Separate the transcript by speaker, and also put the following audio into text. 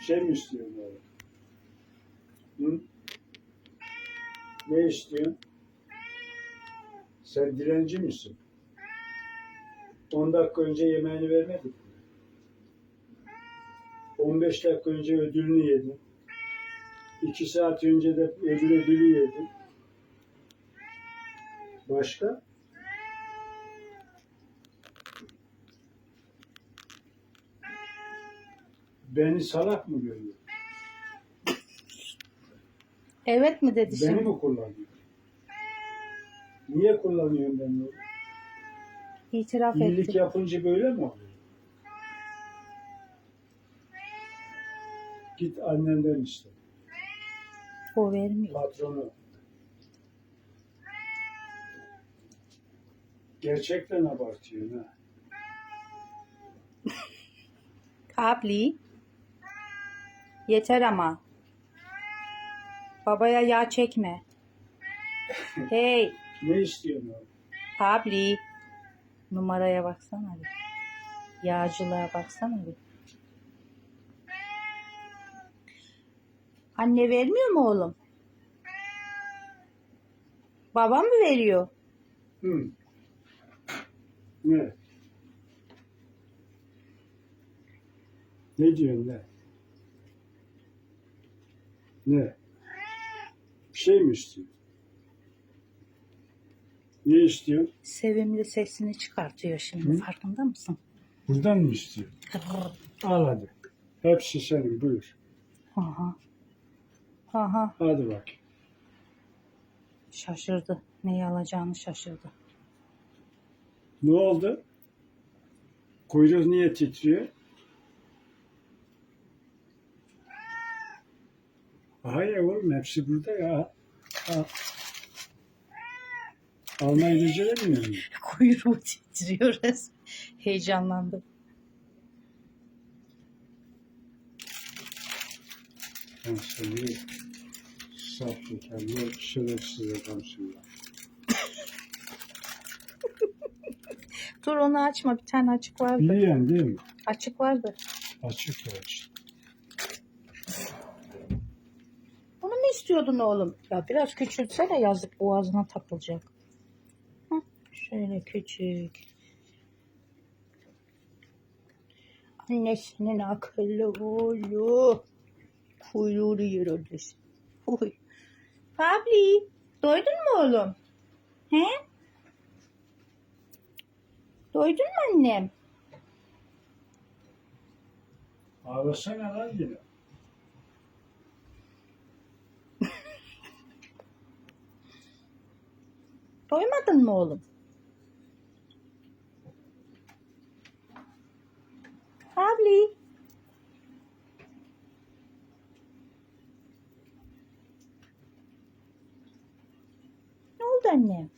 Speaker 1: Şey mi istiyorsun oğlum? Hı? Ne istiyorsun? Sen dilenci misin? 10 dakika önce yemeğini vermedik mi? 15 dakika önce ödülünü yedin. 2 saat önce de ödül ödülü yedin. Başka? Beni salak mı görüyor?
Speaker 2: Evet mi dedi
Speaker 1: Beni
Speaker 2: şimdi?
Speaker 1: mi kullanıyor? Niye kullanıyorsun beni?
Speaker 2: İtiraf
Speaker 1: İyilik
Speaker 2: etti.
Speaker 1: yapınca böyle mi oluyor? Git annenden iste.
Speaker 2: O vermiyor.
Speaker 1: Patronu. Gerçekten abartıyorsun ha.
Speaker 2: Kabli. Yeter ama. Babaya yağ çekme. Hey,
Speaker 1: Ne istiyorsun?
Speaker 2: Kabli. Numaraya baksana bir. Yağcılığa baksana bir. Anne vermiyor mu oğlum? Baba mı veriyor?
Speaker 1: Hı. Ne? Ne diyorsun ne? Ne? Bir şey mi istiyorsun? Ne istiyorsun?
Speaker 2: Sevimli sesini çıkartıyor şimdi.
Speaker 1: Hı?
Speaker 2: Farkında mısın?
Speaker 1: Buradan mı istiyorsun? Al hadi. Hepsi senin buyur.
Speaker 2: Aha. Aha.
Speaker 1: Hadi bak.
Speaker 2: Şaşırdı. Neyi alacağını şaşırdı.
Speaker 1: Ne oldu? Kuyruk niye titriyor? Hayır oğlum hepsi burada ya. Ha. Almayı beceremiyor musun?
Speaker 2: Kuyruğu titriyor resmen. Heyecanlandım.
Speaker 1: Ben seni sahtekarlı şerefsiz adamsın ya.
Speaker 2: Dur onu açma. Bir tane açık vardı.
Speaker 1: Biliyorsun değil mi?
Speaker 2: Açık vardı.
Speaker 1: Açık ya işte.
Speaker 2: Bunu mu istiyordun oğlum? Ya biraz küçültsene yazık boğazına takılacak. Şöyle küçük. Annesinin akıllı oğlu. Kuyruğunu yer ödesin. Uy. Pabli, doydun mu oğlum? He? Doydun mu annem?
Speaker 1: Ağlasana lan yine.
Speaker 2: Doymadın mı oğlum? Pabli. Ne oldu annem?